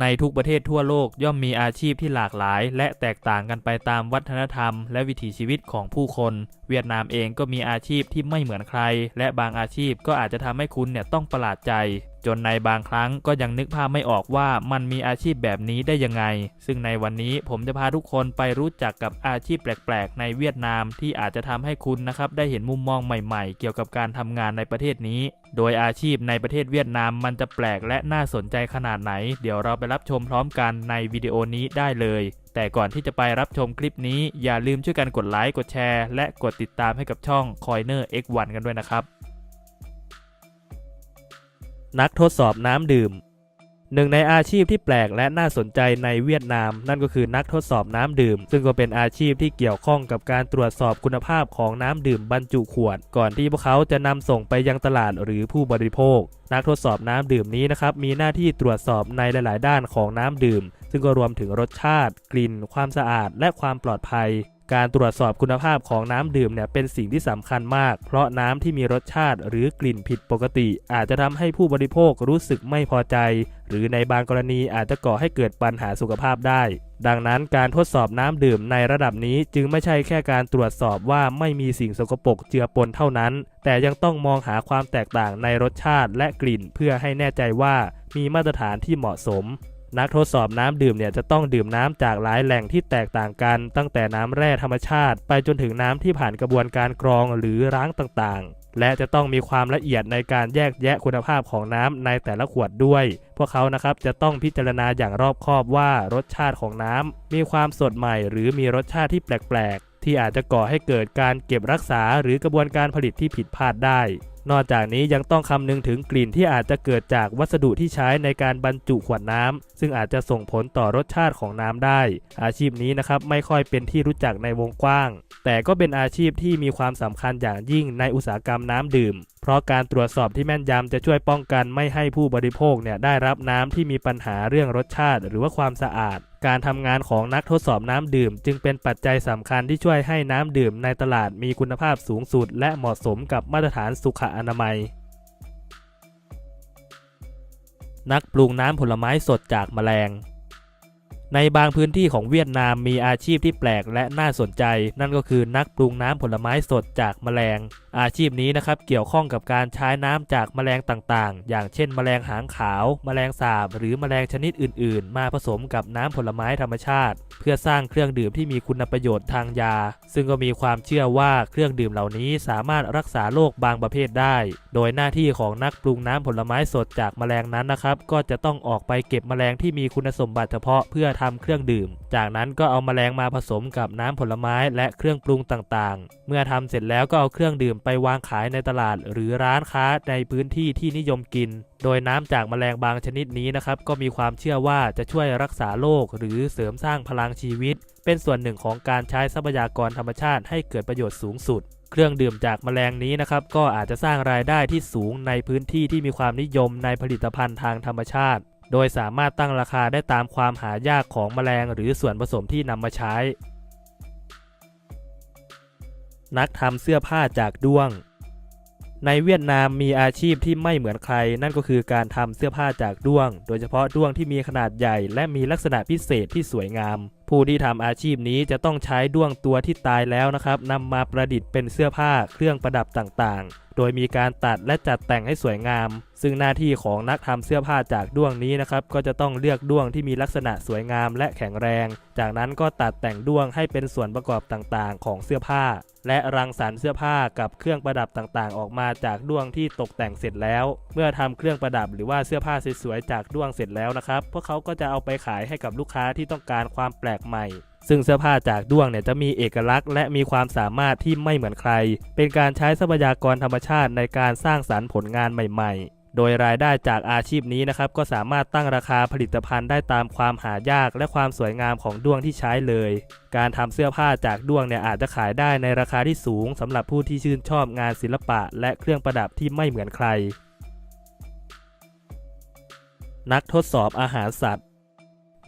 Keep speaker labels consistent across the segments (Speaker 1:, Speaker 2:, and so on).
Speaker 1: ในทุกประเทศทั่วโลกย่อมมีอาชีพที่หลากหลาย และแตกต่างกันไปตามวัฒนธรรม และวิถีชีวิตของผู้คน เวียดนามเองก็มีอาชีพที่ไม่เหมือนใคร และบางอาชีพก็อาจจะทำให้คุณเนี่ยต้องประหลาดใจ จนในบางครั้งก็ยังนึกภาพไม่ออกว่ามันมีอาชีพแบบนี้ได้ยังไง ซึ่งในวันนี้ผมจะพาทุกคนไปรู้จักกับอาชีพแปลกๆ ในเวียดนามที่อาจจะทำให้คุณนะครับได้เห็นมุมมองใหม่ ๆ เกี่ยวกับการทำงานในประเทศนี้ โดยอาชีพในประเทศเวียดนามมันจะแปลกและน่าสนใจขนาดไหน เดี๋ยวเราไปรับชมพร้อมกันในวิดีโอนี้ได้เลย แต่ก่อนที่จะไปรับชมคลิปนี้อย่าลืมช่วยกันกดไลค์กดแชร์ และกดติดตามให้กับช่อง Coiner X1 กันด้วยนะครับ นักทดสอบน้ำดื่ม หนึ่งในอาชีพที่แปลกและน่าสนใจในเวียดนาม นั่นก็คือนักทดสอบน้ำดื่ม ซึ่งก็เป็นอาชีพที่เกี่ยวข้องกับการตรวจสอบคุณภาพของน้ำดื่มบรรจุขวด ก่อนที่พวกเขาจะนำส่งไปยังตลาดหรือผู้บริโภค นักทดสอบน้ำดื่มนี้นะครับมีหน้าที่ตรวจสอบในหลาย ๆ ด้านของน้ำดื่ม ซึ่งก็รวมถึงรสชาติ กลิ่น ความสะอาด และความปลอดภัย การตรวจสอบคุณภาพของน้ำดื่มเนี่ยเป็นสิ่งที่สำคัญมาก เพราะน้ำที่มีรสชาติหรือกลิ่นผิดปกติ อาจจะทำให้ผู้บริโภครู้สึกไม่พอใจ หรือในบางกรณีอาจจะก่อให้เกิดปัญหาสุขภาพได้ ดังนั้นการทดสอบน้ำดื่มในระดับนี้จึงไม่ใช่แค่การตรวจสอบว่าไม่มีสิ่งสกปรกเจือปนเท่านั้น แต่ยังต้องมองหาความแตกต่างในรสชาติและกลิ่น เพื่อให้แน่ใจว่ามีมาตรฐานที่เหมาะสม นักทดสอบน้ำดื่มเนี่ยจะต้องดื่มน้ำจากหลายแหล่งที่แตกต่างกัน ตั้งแต่น้ำแร่ธรรมชาติ ไปจนถึงน้ำที่ผ่านกระบวนการกรองหรือล้างต่างๆ และจะต้องมีความละเอียดในการแยกแยะคุณภาพของน้ำในแต่ละขวดด้วย พวกเขานะครับจะต้องพิจารณาอย่างรอบคอบว่ารสชาติของน้ำมีความสดใหม่ หรือมีรสชาติที่แปลกๆ ที่อาจจะก่อให้เกิดการเก็บรักษาหรือกระบวนการผลิตที่ผิดพลาดได้ นอกจากนี้ยังต้องคำนึงถึงกลิ่นที่อาจจะเกิดจากวัสดุที่ใช้ในการบรรจุขวดน้ำซึ่งอาจจะส่งผลต่อรสชาติของน้ำได้ อาชีพนี้นะครับไม่ค่อยเป็นที่รู้จักในวงกว้าง แต่ก็เป็นอาชีพที่มีความสำคัญอย่างยิ่งในอุตสาหกรรมน้ำดื่ม เพราะการตรวจสอบที่แม่นยำจะช่วยป้องกันไม่ให้ผู้บริโภคเนี่ยได้รับน้ำที่มีปัญหาเรื่องรสชาติ หรือว่าความสะอาด การทำงานของนักทดสอบน้ำดื่ม จึงเป็นปัจจัยสำคัญที่ช่วยให้น้ำดื่มในตลาดมีคุณภาพสูงสุด และเหมาะสมกับมาตรฐานสุขอนามัย นักปรุงน้ำผลไม้สดจากแมลง ในบางพื้นที่ของเวียดนามมีอาชีพที่แปลกและน่าสนใจ นั่นก็คือนักปรุงน้ำผลไม้สดจากแมลง อาชีพนี้นะครับเกี่ยวข้องกับการใช้น้ำจากแมลงต่างๆ อย่างเช่น แมลงหางขาว แมลงสาบ หรือแมลงชนิดอื่น ๆ มาผสมกับน้ำผลไม้ธรรมชาติ เพื่อสร้างเครื่องดื่มที่มีคุณประโยชน์ทางยา ซึ่งก็มีความเชื่อว่าเครื่องดื่มเหล่านี้สามารถรักษาโรคบางประเภทได้ โดยหน้าที่ของนักปรุงน้ำผลไม้สดจากแมลงนั้นนะครับก็จะต้องออกไปเก็บแมลงที่มีคุณสมบัติเฉพาะเพื่อททำเครื่องดื่ม จากนั้นก็เอาแมลงมาผสมกับน้ำผลไม้และเครื่องปรุงต่างๆ เมื่อทำเสร็จแล้วก็เอาเครื่องดื่มไปวางขายในตลาด หรือร้านค้าในพื้นที่ที่นิยมกิน โดยน้ำจากแมลงบางชนิดนี้นะครับก็มีความเชื่อว่าจะช่วยรักษาโรคหรือเสริมสร้างพลังชีวิต เป็นส่วนหนึ่งของการใช้ทรัพยากรธรรมชาติให้เกิดประโยชน์สูงสุดเครื่องดื่มจากแมลงนี้นะครับก็อาจจะสร้างรายได้ที่สูงในพื้นที่ที่มีความนิยมในผลิตภัณฑ์ทางธรรมชาติ โดยสามารถตั้งราคาได้ตามความหายากของแมลงหรือส่วนผสมที่นำมาใช้ นักทำเสื้อผ้าจากด้วง ในเวียดนามมีอาชีพที่ไม่เหมือนใคร นั่นก็คือการทำเสื้อผ้าจากด้วง โดยเฉพาะด้วงที่มีขนาดใหญ่ และมีลักษณะพิเศษที่สวยงาม ผู้ที่ทำอาชีพนี้จะต้องใช้ด้วงตัวที่ตายแล้วนะครับนำมาประดิษฐ์เป็นเสื้อผ้าเครื่องประดับต่างๆ โดยมีการตัดและจัดแต่งให้สวยงาม ซึ่งหน้าที่ของนักทำเสื้อผ้าจากด้วงนี้นะครับก็จะต้องเลือกด้วงที่มีลักษณะสวยงามและแข็งแรง จากนั้นก็ตัดแต่งด้วงให้เป็นส่วนประกอบต่างๆ ของเสื้อผ้า และรังสรรค์เสื้อผ้ากับเครื่องประดับต่างๆ ออกมาจากด้วงที่ตกแต่งเสร็จแล้ว เมื่อทำเครื่องประดับหรือว่าเสื้อผ้าสวยๆจากด้วงเสร็จแล้วนะครับ พวกเขาก็จะเอาไปขายให้กับลูกค้าที่ต้องการความแปลกใหม่ ซึ่งเสื้อผ้าจากด้วงเนี่ยจะมีเอกลักษณ์ และมีความสามารถที่ไม่เหมือนใคร เป็นการใช้ทรัพยากรธรรมชาติในการสร้างสรรค์ผลงานใหม่ ๆ โดยรายได้จากอาชีพนี้นะครับก็สามารถตั้งราคาผลิตภัณฑ์ได้ตามความหายากและความสวยงามของด้วงที่ใช้เลย การทำเสื้อผ้าจากด้วงเนี่ยอาจจะขายได้ในราคาที่สูงสำหรับผู้ที่ชื่นชอบงานศิลปะ และเครื่องประดับที่ไม่เหมือนใคร นักทดสอบอาหารสัตว์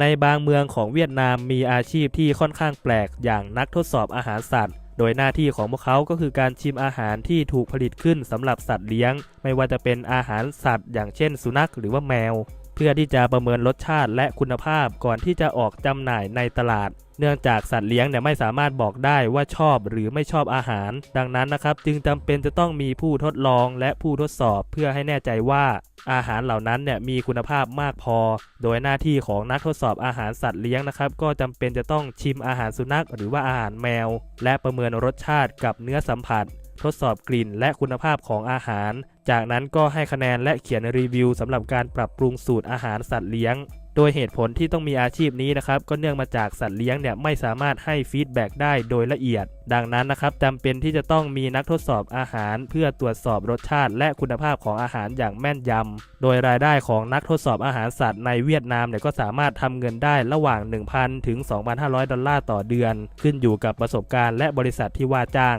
Speaker 1: ในบางเมืองของเวียดนามมีอาชีพที่ค่อนข้างแปลกอย่างนักทดสอบอาหารสัตว์ ดยหน้าที่ของพวกเขาก็คือการชิมอาหารที่ถูกผลิตขึ้นสำหรับสัตว์เลี้ยง ไม่ว่าจะเป็นอาหารสัตว์ อย่างเช่น สุนัขหรือว่าแมว พื่อพื่อที่จะประเมินรสชาติและคุณภาพก่อนที่จะออกจำหน่ายในตลาด เนื่องจากสัตว์เลี้ยงเนี่ยไม่สามารถบอกได้ว่าชอบหรือไม่ชอบอาหาร ดังนั้นนะครับ จึงจำเป็นจะต้องมีผู้ทดลองและผู้ทดสอบเพื่อให้แน่ใจว่าอาหารเหล่านั้นเนี่ยมีคุณภาพมากพอ โดยหน้าที่ของนักทดสอบอาหารสัตว์เลี้ยงนะครับ ก็จำเป็นจะต้องชิมอาหารสุนัขหรือว่าอาหารแมว และประเมินรสชาติกับเนื้อสัมผัส ทดสอบกลิ่นและคุณภาพของอาหาร จากนั้นก็ให้คะแนนและเขียนรีวิวสำหรับการปรับปรุงสูตรอาหารสัตว์เลี้ยง โดยเหตุผลที่ต้องมีอาชีพนี้นะครับ ก็เนื่องมาจากสัตว์เลี้ยงเนี่ยไม่สามารถให้ฟีดแบ็กได้โดยละเอียด ดังนั้นนะครับจำเป็นที่จะต้องมีนักทดสอบอาหาร เพื่อตรวจสอบรสชาติ และคุณภาพของอาหารอย่างแม่นยำ โดยรายได้ของนักทดสอบอาหารสัตว์ในเวียดนามเนี่ยก็สามารถทำเงินได้ระหว่าง 1,000 ถึง 2,500 ดอลลาร์ต่อเดือน ขึ้นอยู่กับประสบการณ์และบริษัทที่ว่าจ้าง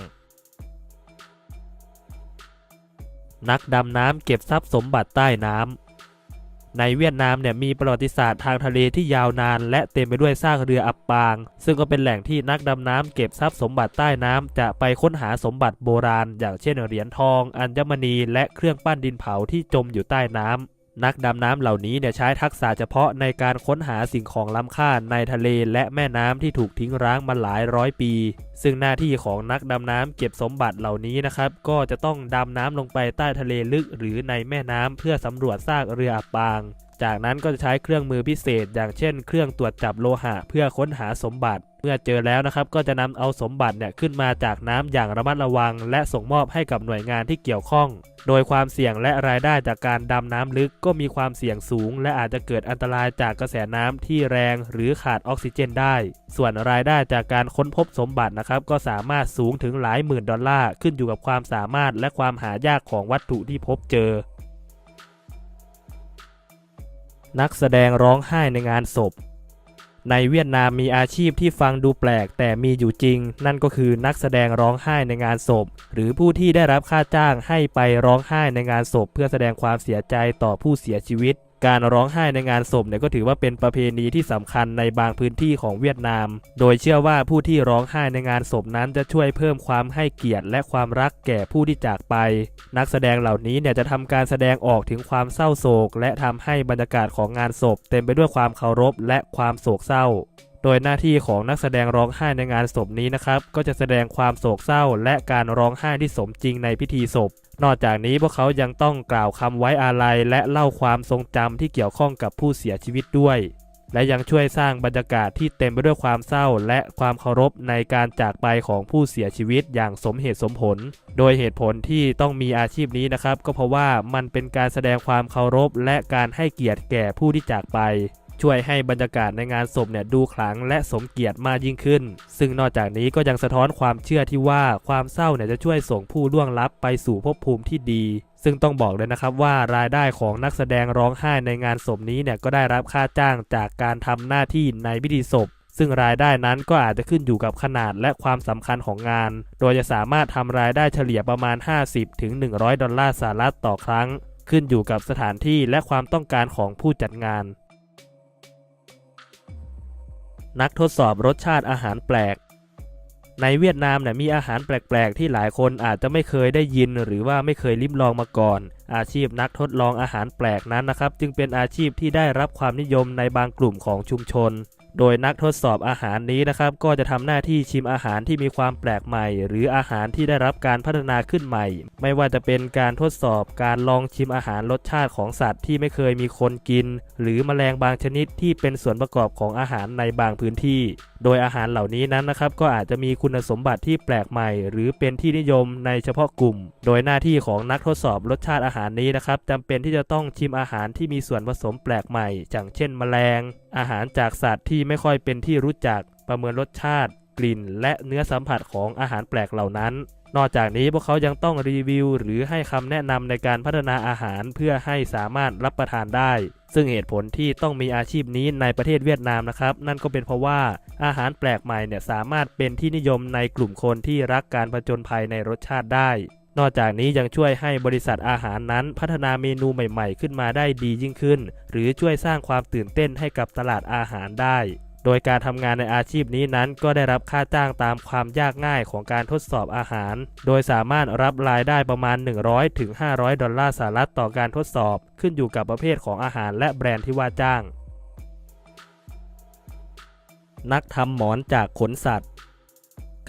Speaker 1: นักดำน้ำเก็บทรัพย์สมบัติใต้น้ำในเวียดนามเนี่ยมีประวัติศาสตร์ทางทะเลที่ยาวนาน และเต็มไปด้วยซากเรืออับปาง ซึ่งก็เป็นแหล่งที่นักดำน้ำเก็บทรัพย์สมบัติใต้น้ำจะไปค้นหาสมบัติโบราณ อย่างเช่นเหรียญทอง อัญมณี และเครื่องปั้นดินเผาที่จมอยู่ใต้น้ำ นักดำน้ำเหล่านี้เนี่ยใช้ทักษะเฉพาะในการค้นหาสิ่งของล้ำค่าในทะเลและแม่น้ำที่ถูกทิ้งร้างมาหลายร้อยปี ซึ่งหน้าที่ของนักดำน้ำเก็บสมบัติเหล่านี้นะครับ ก็จะต้องดำน้ำลงไปใต้ทะเลลึกหรือในแม่น้ำเพื่อสำรวจซากเรืออับปางจากนั้นก็จะใช้เครื่องมือพิเศษ อย่างเช่น เครื่องตรวจจับโลหะ เพื่อค้นหาสมบัติ เมื่อเจอแล้วนะครับ ก็จะนำเอาสมบัติเนี่ยขึ้นมาจากน้ำอย่างระมัดระวัง และส่งมอบให้กับหน่วยงานที่เกี่ยวข้อง โดยความเสี่ยงและรายได้จากการดำน้ำลึกก็มีความเสี่ยงสูง และอาจจะเกิดอันตรายจากกระแสน้ำที่แรง หรือขาดออกซิเจนได้ ส่วนรายได้จากการค้นพบสมบัตินะครับ ก็สามารถสูงถึงหลายหมื่นดอลลาร์ขึ้นอยู่กับความสามารถและความหายากของวัตถุที่พบเจอ นักแสดงร้องไห้ในงานศพ ในเวียดนามมีอาชีพที่ฟังดูแปลกแต่มีอยู่จริง นั่นก็คือนักแสดงร้องไห้ในงานศพ หรือผู้ที่ได้รับค่าจ้างให้ไปร้องไห้ในงานศพ เพื่อแสดงความเสียใจต่อผู้เสียชีวิต การร้องไห้ในงานศพเนี่ยก็ถือว่าเป็นประเพณีที่สำคัญในบางพื้นที่ของเวียดนาม โดยเชื่อว่าผู้ที่ร้องไห้ในงานศพนั้นจะช่วยเพิ่มความให้เกียรติและความรักแก่ผู้ที่จากไป นักแสดงเหล่านี้เนี่ยจะทำการแสดงออกถึงความเศร้าโศก และทำให้บรรยากาศของงานศพ เต็มไปด้วยความเคารพและความโศกเศร้าโดยหน้าที่ของนักแสดงร้องไห้ในงานศพนี้นะครับ ก็จะแสดงความโศกเศร้าและการร้องไห้ที่สมจริงในพิธีศพ นอกจากนี้พวกเขายังต้องกล่าวคำไว้อาลัยและเล่าความทรงจำที่เกี่ยวข้องกับผู้เสียชีวิตด้วย และยังช่วยสร้างบรรยากาศที่เต็มไปด้วยความเศร้าและความเคารพในการจากไปของผู้เสียชีวิตอย่างสมเหตุสมผล โดยเหตุผลที่ต้องมีอาชีพนี้นะครับ ก็เพราะว่ามันเป็นการแสดงความเคารพและการให้เกียรติแก่ผู้ที่จากไป ช่วยให้บรรยากาศในงานศพเนี่ยดูขลังและสมเกียรติมากยิ่งขึ้น ซึ่งนอกจากนี้ก็ยังสะท้อนความเชื่อที่ว่าความเศร้าเนี่ยจะช่วยส่งผู้ล่วงลับไปสู่ภพภูมิที่ดี ซึ่งต้องบอกเลยนะครับว่ารายได้ของนักแสดงร้องไห้ในงานศพนี้เนี่ยก็ได้รับค่าจ้างจากการทำหน้าที่ในพิธีศพซึ่งรายได้นั้นก็อาจจะขึ้นอยู่กับขนาดและความสำคัญของงาน โดยจะสามารถทำรายได้เฉลี่ยประมาณ 50ถึง100ดอลลาร์สหรัฐต่อครั้ง ขึ้นอยู่กับสถานที่และความต้องการของผู้จัดงาน นักทดสอบรสชาติอาหารแปลก ในเวียดนามเนี่ยมีอาหารแปลกๆ ที่หลายคนอาจจะไม่เคยได้ยินหรือว่าไม่เคยลิ้มลองมาก่อน อาชีพนักทดลองอาหารแปลกนั้นนะครับ จึงเป็นอาชีพที่ได้รับความนิยมในบางกลุ่มของชุมชน โดยนักทดสอบอาหารนี้นะครับ ก็จะทำหน้าที่ชิมอาหารที่มีความแปลกใหม่ หรืออาหารที่ได้รับการพัฒนาขึ้นใหม่ ไม่ว่าจะเป็นการทดสอบการลองชิมอาหารรสชาติของสัตว์ที่ไม่เคยมีคนกิน หรือแมลงบางชนิดที่เป็นส่วนประกอบของอาหารในบางพื้นที่ โดยอาหารเหล่านี้นั้นนะครับ ก็อาจจะมีคุณสมบัติที่แปลกใหม่ หรือเป็นที่นิยมในเฉพาะกลุ่ม โดยหน้าที่ของนักทดสอบรสชาติอาหารนี้นะครับจำเป็นที่จะต้องชิมอาหารที่มีส่วนผสมแปลกใหม่อย่างเช่น แมลง อาหารจากสัตว์ที่ไม่ค่อยเป็นที่รู้จักประเมินรสชาติ กลิ่น และเนื้อสัมผัสของอาหารแปลกเหล่านั้น นอกจากนี้พวกเขายังต้องรีวิว หรือให้คำแนะนำในการพัฒนาอาหารเพื่อให้สามารถรับประทานได้ ซึ่งเหตุผลที่ต้องมีอาชีพนี้ในประเทศเวียดนามนะครับ นั่นก็เป็นเพราะว่าอาหารแปลกใหม่เนี่ยสามารถเป็นที่นิยมในกลุ่มคนที่รักการผจญภัยในรสชาติได้ นอกจากนี้ยังช่วยให้บริษัทอาหารนั้นพัฒนาเมนูใหม่ๆ ขึ้นมาได้ดียิ่งขึ้น หรือช่วยสร้างความตื่นเต้นให้กับตลาดอาหารได้ โดยการทำงานในอาชีพนี้นั้นก็ได้รับค่าจ้างตามความยากง่ายของการทดสอบอาหาร โดยสามารถรับรายได้ประมาณ 100ถึง500ดอลลาร์สหรัฐต่อการทดสอบ ขึ้นอยู่กับประเภทของอาหารและแบรนด์ที่ว่าจ้าง นักทำหมอนจากขนสัตว์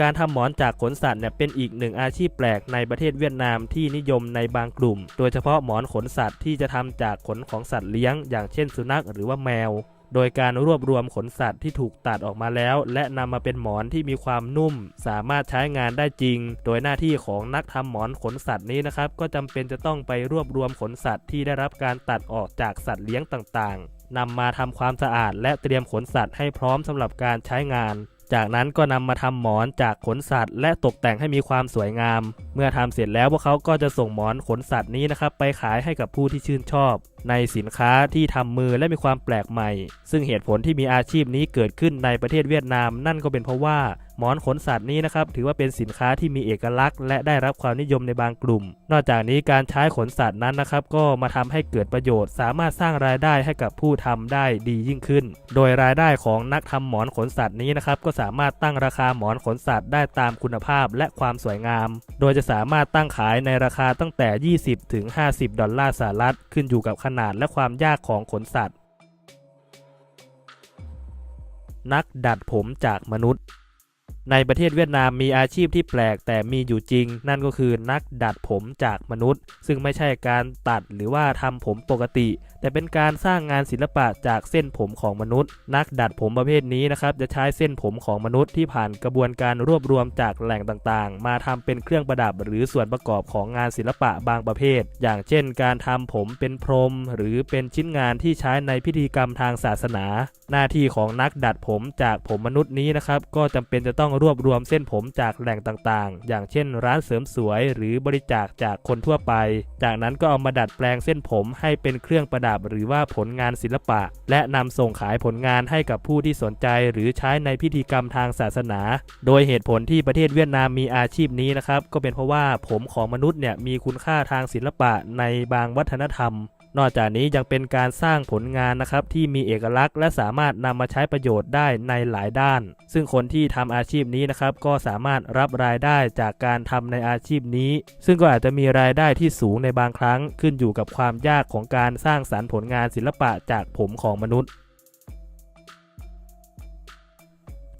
Speaker 1: การทำหมอนจากขนสัตว์เนี่ยเป็นอีกหนึ่งอาชีพแปลกในประเทศเวียดนามที่นิยมในบางกลุ่ม โดยเฉพาะหมอนขนสัตว์ที่จะทำจากขนของสัตว์เลี้ยง อย่างเช่นสุนัขหรือว่าแมว โดยการรวบรวมขนสัตว์ที่ถูกตัดออกมาแล้ว และนำมาเป็นหมอนที่มีความนุ่ม สามารถใช้งานได้จริง โดยหน้าที่ของนักทำหมอนขนสัตว์นี้นะครับก็จำเป็นจะต้องไปรวบรวมขนสัตว์ที่ได้รับการตัดออกจากสัตว์เลี้ยงต่างๆนำมาทำความสะอาดและเตรียมขนสัตว์ให้พร้อมสำหรับการใช้งาน จากนั้นก็นำมาทำหมอนจากขนสัตว์ และตกแต่งให้มีความสวยงาม เมื่อทำเสร็จแล้วพวกเขาก็จะส่งหมอนขนสัตว์นี้นะครับไปขายให้กับผู้ที่ชื่นชอบ ในสินค้าที่ทำมือและมีความแปลกใหม่ ซึ่งเหตุผลที่มีอาชีพนี้เกิดขึ้นในประเทศเวียดนาม นั่นก็เป็นเพราะว่าหมอนขนสัตว์นี้นะครับถือว่าเป็นสินค้าที่มีเอกลักษณ์ และได้รับความนิยมในบางกลุ่ม นอกจากนี้การใช้ขนสัตว์นั้นนะครับก็มาทำให้เกิดประโยชน์ สามารถสร้างรายได้ให้กับผู้ทำได้ดียิ่งขึ้น โดยรายได้ของนักทำหมอนขนสัตว์นี้นะครับก็สามารถตั้งราคาหมอนขนสัตว์ได้ตามคุณภาพและความสวยงาม โดยจะสามารถตั้งขายในราคาตั้งแต่ 20 ถึง 50 ดอลลาร์สหรัฐขึ้นอยู่กับขนาดและความยากของขนสัตว์ นักดัดผมจากมนุษย์ ในประเทศเวียดนามมีอาชีพที่แปลกแต่มีอยู่จริง นั่นก็คือนักดัดผมจากมนุษย์ ซึ่งไม่ใช่การตัดหรือว่าทำผมปกติ แต่เป็นการสร้างงานศิลปะจากเส้นผมของมนุษย์ นักดัดผมประเภทนี้นะครับจะใช้เส้นผมของมนุษย์ที่ผ่านกระบวนการรวบรวมจากแหล่งต่างๆ มาทำเป็นเครื่องประดับหรือส่วนประกอบของงานศิลปะบางประเภท อย่างเช่น การทำผมเป็นพรม หรือเป็นชิ้นงานที่ใช้ในพิธีกรรมทางศาสนา หน้าที่ของนักดัดผมจากผมมนุษย์นี้นะครับก็จำเป็นจะต้องรวบรวมเส้นผมจากแหล่งต่างๆ อย่างเช่นร้านเสริมสวย หรือบริจาคจากคนทั่วไป จากนั้นก็เอามาดัดแปลงเส้นผมให้เป็นเครื่องประดับหรือว่าผลงานศิลปะ และนำส่งขายผลงานให้กับผู้ที่สนใจ หรือใช้ในพิธีกรรมทางศาสนา โดยเหตุผลที่ประเทศเวียดนามมีอาชีพนี้นะครับก็เป็นเพราะว่าผมของมนุษย์เนี่ยมีคุณค่าทางศิลปะในบางวัฒนธรรม นอกจากนี้ยังเป็นการสร้างผลงานนะครับที่มีเอกลักษณ์ และสามารถนำมาใช้ประโยชน์ได้ในหลายด้าน ซึ่งคนที่ทำอาชีพนี้นะครับก็สามารถรับรายได้จากการทำในอาชีพนี้ ซึ่งก็อาจจะมีรายได้ที่สูงในบางครั้ง ขึ้นอยู่กับความยากของการสร้างสรรค์ผลงานศิลปะจากผมของมนุษย์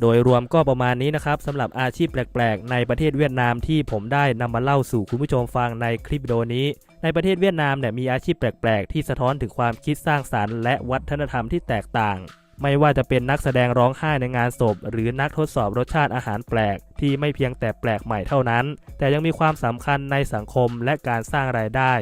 Speaker 1: โดยรวมก็ประมาณนี้นะครับสำหรับอาชีพแปลก ๆ ในประเทศเวียดนามที่ผมได้นำมาเล่าสู่คุณผู้ชมฟังในคลิปวิดีโอนี้ ในประเทศเวียดนามเนี่ยมีอาชีพแปลก ๆ ที่สะท้อนถึงความคิดสร้างสรรค์และวัฒนธรรมที่แตกต่าง ไม่ว่าจะเป็นนักแสดงร้องไห้ในงานศพ หรือนักทดสอบรสชาติอาหารแปลก ที่ไม่เพียงแต่แปลกใหม่เท่านั้น แต่ยังมีความสำคัญในสังคมและการสร้างรายได้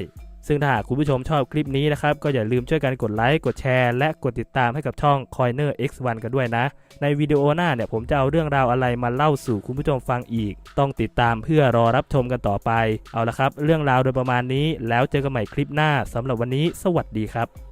Speaker 1: ซึ่งถ้าหากคุณผู้ชมชอบคลิปนี้นะครับ ก็อย่าลืมช่วยกันกดไลค์ กดแชร์ และกดติดตามให้กับช่อง Coiner X1 กันด้วยนะ ในวิดีโอหน้าเนี่ยผมจะเอาเรื่องราวอะไรมาเล่าสู่คุณผู้ชมฟังอีก ต้องติดตามเพื่อรอรับชมกันต่อไป เอาละครับ เรื่องราวโดยประมาณนี้ แล้วเจอกันใหม่คลิปหน้าสำหรับวันนี้ สวัสดีครับ